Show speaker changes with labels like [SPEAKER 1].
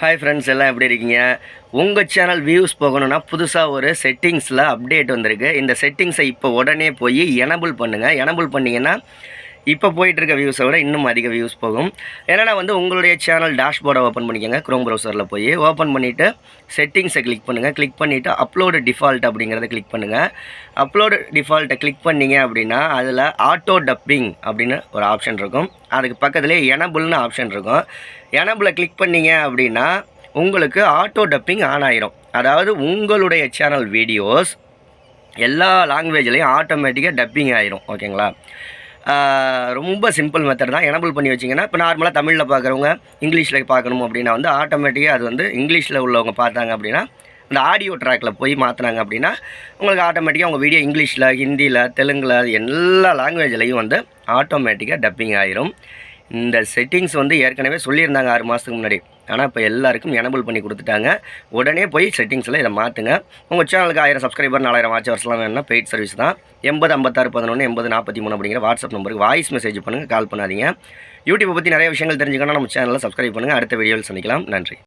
[SPEAKER 1] Hi friends எல்லாம் எப்படி இருக்கீங்க? உங்கள் சேனல் வியூஸ் போகணும்னா புதுசாக ஒரு செட்டிங்ஸில் அப்டேட் வந்திருக்கு. இந்த செட்டிங்ஸை இப்போ உடனே போய் எனபிள் பண்ணுங்கள் எனபிள் பண்ணிங்கன்னா இப்போ போயிட்டுருக்க வியூஸை விட இன்னும் அதிக வியூஸ் போகும். ஏன்னா வந்து உங்களுடைய சேனல் டேஷ்போர்டை ஓப்பன் பண்ணிக்கோங்க. க்ரோம் ப்ரௌசரில் போய் ஓப்பன் பண்ணிவிட்டு செட்டிங்ஸை கிளிக் பண்ணுங்கள் கிளிக் பண்ணிவிட்டு அப்லோடு டிஃபால்ட் அப்படிங்கிறத கிளிக் பண்ணுங்கள் அப்லோடு டிஃபால்ட்டை கிளிக் பண்ணீங்க அப்படின்னா அதில் ஆட்டோ டப்பிங் அப்படின்னு ஒரு ஆப்ஷன் இருக்கும். அதுக்கு பக்கத்துலேயே எனபிள்னு ஆப்ஷன் இருக்கும். எனபிளை கிளிக் பண்ணீங்க அப்படின்னா உங்களுக்கு ஆட்டோ டப்பிங் ஆன் ஆயிரும். அதாவது உங்களுடைய சேனல் வீடியோஸ் எல்லா லாங்குவேஜ்லேயும் ஆட்டோமேட்டிக்காக டப்பிங் ஆயிரும். ஓகேங்களா ரொம்ப சிம்பிள் மெத்தட் தான். எனபிள் பண்ணி வச்சிங்கன்னா இப்போ நார்மலாக தமிழில் பார்க்குறவங்க இங்கிலீஷில் பார்க்கணும் அப்படின்னா வந்து ஆட்டோமேட்டிக்காக அது வந்து இங்கிலீஷில் உள்ளவங்க பார்த்தாங்க அப்படின்னா இந்த ஆடியோ ட்ராக்கில் போய் மாற்றினாங்க அப்படின்னா உங்களுக்கு ஆட்டோமேட்டிக்காக உங்கள் வீடியோ இங்கிலீஷில் ஹிந்தியில் தெலுங்கில் எல்லா லாங்குவேஜ்லேயும் வந்து ஆட்டோமேட்டிக்காக டப்பிங் ஆயிரும். இந்த செட்டிங்ஸ் வந்து ஏற்கனவே சொல்லியிருந்தாங்க ஆறு மாதத்துக்கு முன்னாடி. ஆனால் இப்போ எல்லாருக்கும் எனபிள் பண்ணி கொடுத்துட்டாங்க. உடனே போய் செட்டிங்ஸில் இதை மாற்றுங்க உங்கள் சேனலுக்கு ஆயிரம் சப்ஸ்கிரைபர் நாலாயிரம் வாட்சவர்ஸ்லாம் வேணும்னா பெய்ட் சர்வீஸ் தான். எண்பது ஐம்பத்தாறு பதினொன்று எண்பது நாற்பத்தி மூணு அப்படிங்கிற வாட்ஸ்அப் நம்பருக்கு வாய்ஸ் மெசேஜ் பண்ணுங்கள் கால் பண்ணாதீங்க. யூடியூப்பை பற்றி நிறைய விஷயங்கள் தெரிஞ்சுக்கணும் நம்ம சேனலில் சப்ஸ்கிரைப் பண்ணுங்கள் அடுத்த வீடியோவில் சந்திக்கலாம். நன்றி.